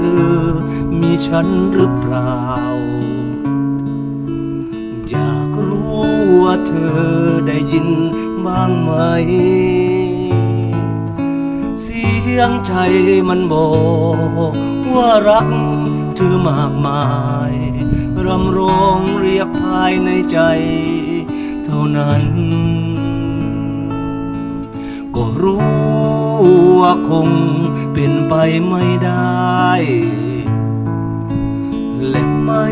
ธอมีฉันหรือเปล่า อยากรู้ว่าเธอได้ยินบ้างไหม เสียงใจมันบอกว่ารักเธอมากมายรำร้องเรียกภายในใจ เท่านั้น ก็รู้ คงเป็นไปไม่ได้ และไม่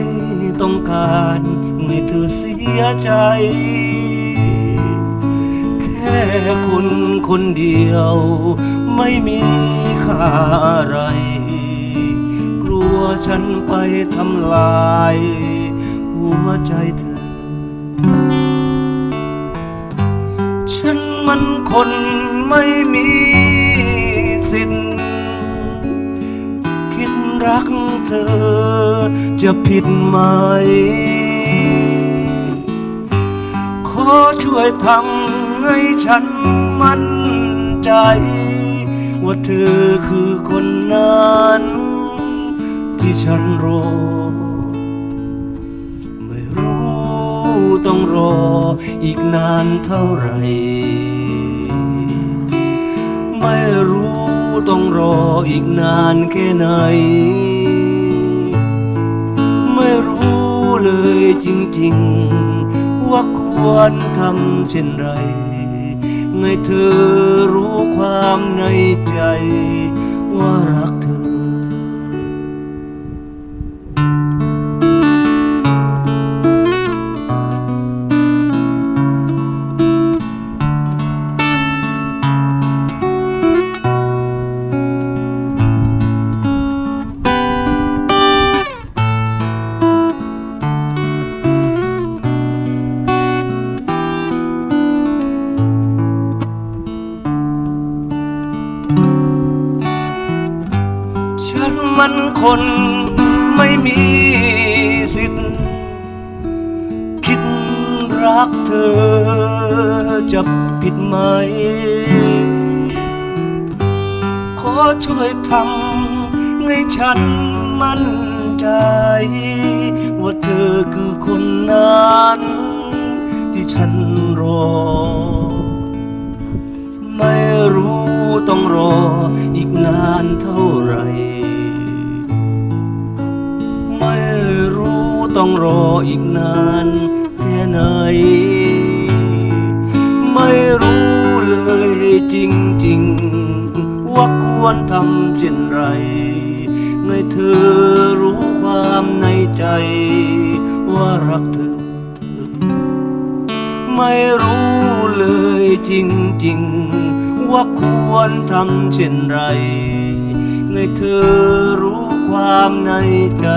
ต้องการให้เธอเสียใจ แค่คนคนเดียว ไม่มีค่าอะไร กลัวฉันไปทำลาย หัวใจเธอ ฉันมันคนไม่มี สิทธิ์คิดรักเธอจะผิดไหม ขอช่วยทำให้ฉันมั่นใจ ว่าเธอคือคนนั้น ที่ฉันรอ ไม่รู้ต้องรออีกนานเท่าไหร่ไม่รู้ ต้องรออีกนานแค่ไหน ไม่รู้เลยจริงๆ ว่าควรทำเช่นไร ไงเธอรู้ความในใจ ว่ารักเธอ มันคนไม่มีสิทธิ์ คิดรักเธอจะผิดไหม ขอช่วยทำให้ฉันมั่นใจ ต้องรออีกนานแค่ไหน ไม่รู้เลยจริงๆ ว่าควรทำเช่นไรไงเธอรู้ความในใจว่ารักเธอ ไม่รู้เลยจริงๆ ว่าควรทำเช่นไรไงเธอรู้ความในใจ